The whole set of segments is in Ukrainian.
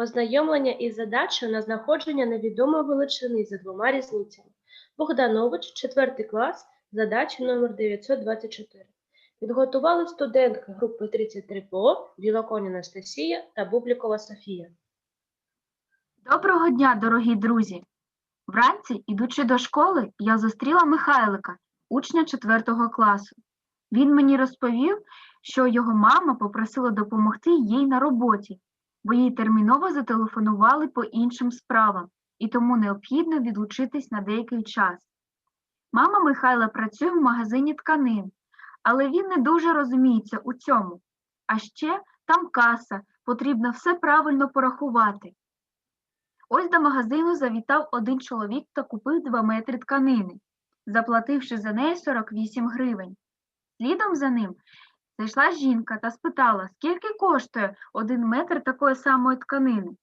Ознайомлення із задачею на знаходження невідомої величини за двома різницями. Богданович, 4 клас, задача номер 924. Підготували студентки групи 33 ПО, Білоконь Анастасія та Бублікова Софія. Доброго дня, дорогі друзі! Вранці, ідучи до школи, я зустріла Михайлика, учня 4 класу. Він мені розповів, що його мама попросила допомогти їй на роботі, бо їй терміново зателефонували по іншим справам, і тому необхідно відлучитись на деякий час. Мама Михайла працює в магазині тканин, але він не дуже розуміється у цьому. А ще там каса, потрібно все правильно порахувати. Ось до магазину завітав один чоловік та купив 2 метри тканини, заплативши за неї 48 гривень. Слідом за ним зайшла жінка та спитала, скільки коштує один метр такої самої тканини.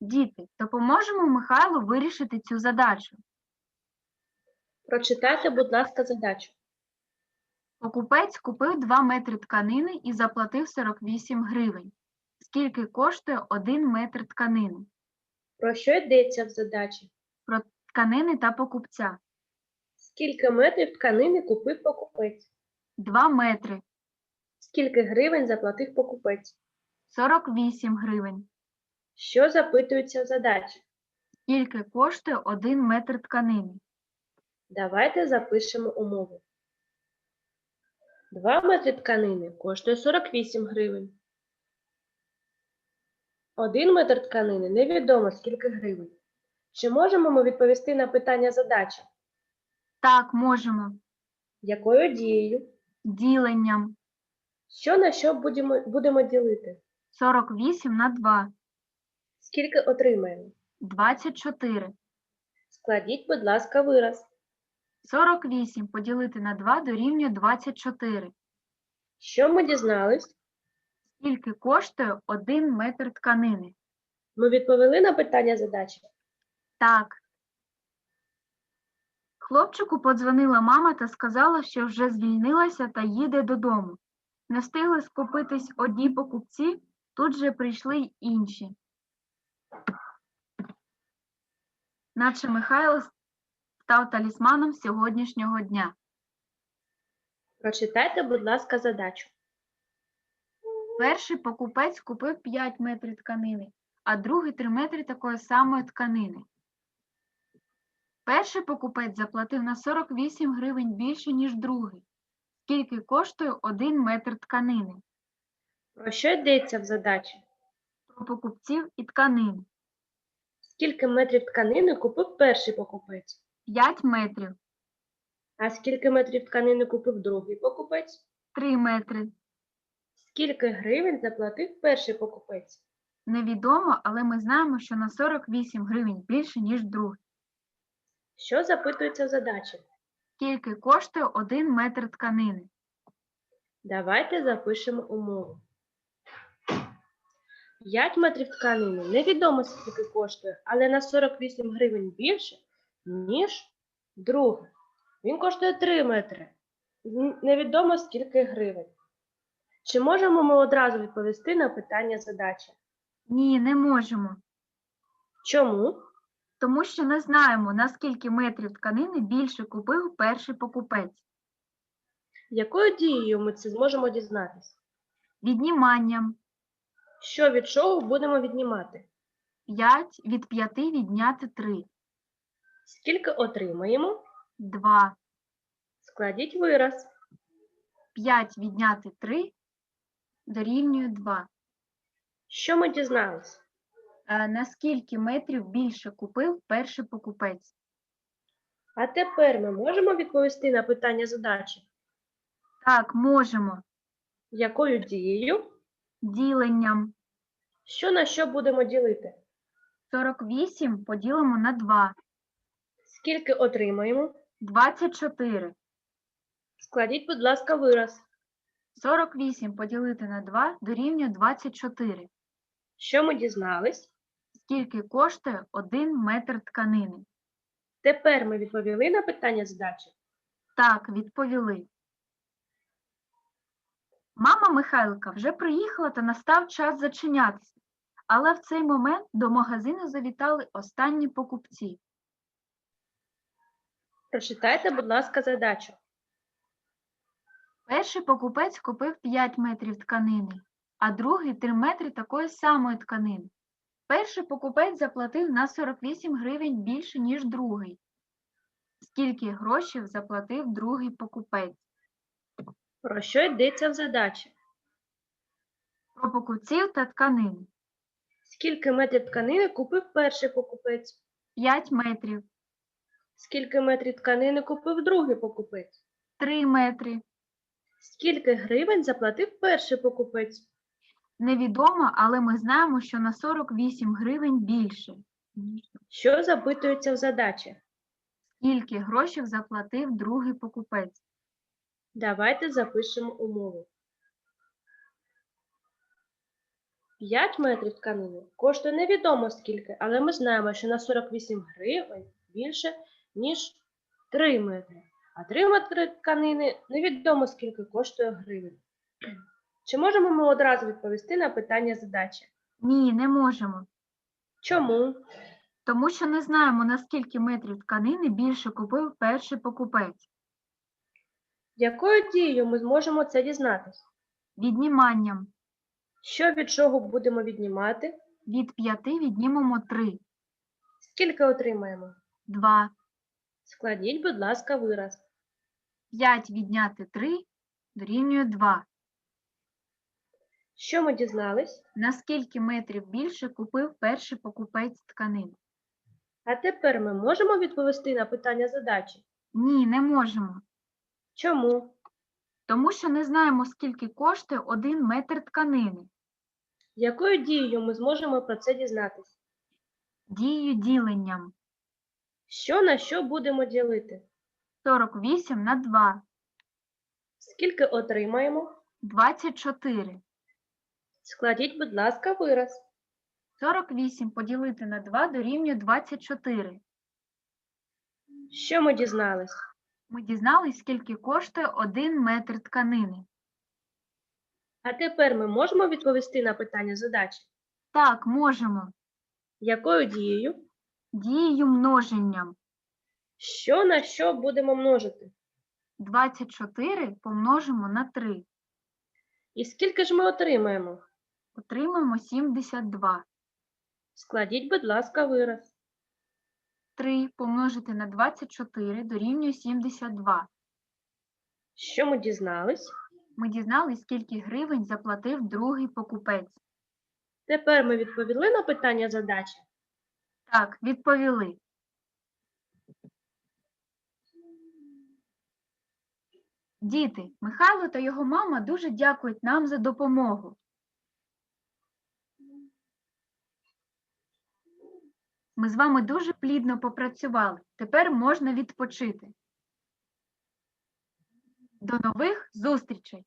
Діти, допоможемо Михайлу вирішити цю задачу. Прочитайте, будь ласка, задачу. Покупець купив 2 метри тканини і заплатив 48 гривень. Скільки коштує 1 метр тканини? Про що йдеться в задачі? Про тканини та покупця. Скільки метрів тканини купив покупець? 2 метри, Скільки гривень заплатив покупець? 48 гривень. Що запитується в задачі? Скільки коштує 1 метр тканини? Давайте запишемо умову. 2 метри тканини коштує 48 гривень. 1 метр тканини невідомо скільки гривень. Чи можемо ми відповісти на питання задачі? Так, можемо. Якою дією? Діленням Що на що будемо, будемо ділити? 48 на 2 Скільки отримаємо? 24. Складіть, будь ласка, вираз. 48 поділити на 2 дорівнює 24. Що ми дізнались? Скільки коштує 1 метр тканини? Ми відповіли на питання задачі. Так. Хлопчику подзвонила мама та сказала, що вже звільнилася та їде додому. Не встигли скупитись одні покупці, тут же прийшли й інші. Наче Михайло став талісманом сьогоднішнього дня. Прочитайте, будь ласка, задачу. Перший покупець купив 5 метрів тканини, а другий 3 метри такої самої тканини. Перший покупець заплатив на 48 гривень більше, ніж другий. Скільки коштує 1 метр тканини? Про що йдеться в задачі? Про покупців і тканин. Скільки метрів тканини купив перший покупець? 5 метрів, А скільки метрів тканини купив другий покупець? 3 метри. Скільки гривень заплатив перший покупець? Невідомо, але ми знаємо, що на 48 гривень більше, ніж другий. Що запитується в задачі? Скільки коштує 1 метр тканини? Давайте запишемо умову. 5 метрів тканини невідомо скільки коштує, але на 48 гривень більше, ніж другий. Він коштує 3 метри. Невідомо скільки гривень. Чи можемо ми одразу відповісти на питання задачі? Ні, не можемо. Чому? Тому що не знаємо, на скільки метрів тканини більше купив перший покупець. Якою дією ми це зможемо дізнатися? Відніманням Що від чого будемо віднімати? 5 від 5 відняти 3. Скільки отримаємо? 2. Складіть вираз. 5 відняти 3 дорівнює 2. Що ми дізнались? На скільки метрів більше купив перший покупець? А тепер ми можемо відповісти на питання задачі. Так, можемо. Якою дією? Діленням. Що на що будемо ділити? 48 поділимо на 2. Скільки отримаємо? 24. Складіть, будь ласка, вираз. 48 поділити на 2 дорівнює 24. Що ми дізнались? Скільки коштує 1 метр тканини? Тепер ми відповіли на питання задачі. Так, відповіли. Мама Михайлика вже приїхала та настав час зачинятися. Але в цей момент до магазину завітали останні покупці. Прочитайте, будь ласка, задачу. Перший покупець купив 5 метрів тканини, а другий 3 метри такої самої тканини. Перший покупець заплатив на 48 гривень більше, ніж другий. Скільки грошей заплатив другий покупець? Про що йдеться в задачі? Про покупців та тканини. Скільки метрів тканини купив перший покупець? 5 метрів, Скільки метрів тканини купив другий покупець? 3 метри. Скільки гривень заплатив перший покупець? Невідомо, але ми знаємо, що на 48 гривень більше. Що запитується в задачі? Скільки грошей заплатив другий покупець? Давайте запишемо умову. 5 метрів тканини коштує невідомо скільки, але ми знаємо, що на 48 гривень більше, ніж 3 метри. А 3 метри тканини невідомо скільки коштує гривень. Чи можемо ми одразу відповісти на питання задачі? Ні, не можемо. Чому? Тому що не знаємо, на скільки метрів тканини більше купив перший покупець. Якою дією ми зможемо це дізнатися? Відніманням Що від чого будемо віднімати? від 5 віднімемо 3, Скільки отримаємо? 2. Складіть, будь ласка, вираз. 5 відняти 3 дорівнює 2. Що ми дізнались? На скільки метрів більше купив перший покупець тканин? А тепер ми можемо відповісти на питання задачі. Ні, не можемо. Чому? Тому що не знаємо, скільки коштує 1 метр тканини. Якою дією ми зможемо про це дізнатися? Дією діленням Що на що будемо ділити? 48 на 2 Скільки отримаємо? 24. Складіть, будь ласка, вираз. 48 поділити на 2 дорівнює 24. Що ми дізнались? Ми дізнались, скільки коштує 1 метр тканини. А тепер ми можемо відповісти на питання задачі. Так, можемо. Якою дією? Дією множенням. Що на що будемо множити? 24 помножимо на 3. І скільки ж ми отримаємо? Отримаємо 72. Складіть, будь ласка, вираз. 3 помножити на 24 дорівнює 72. Що ми дізнались? Ми дізнались, скільки гривень заплатив другий покупець. Тепер ми відповіли на питання задачі. Так, відповіли. Діти, Михайло та його мама дуже дякують нам за допомогу. Ми з вами дуже плідно попрацювали. Тепер можна відпочити. До нових зустрічей!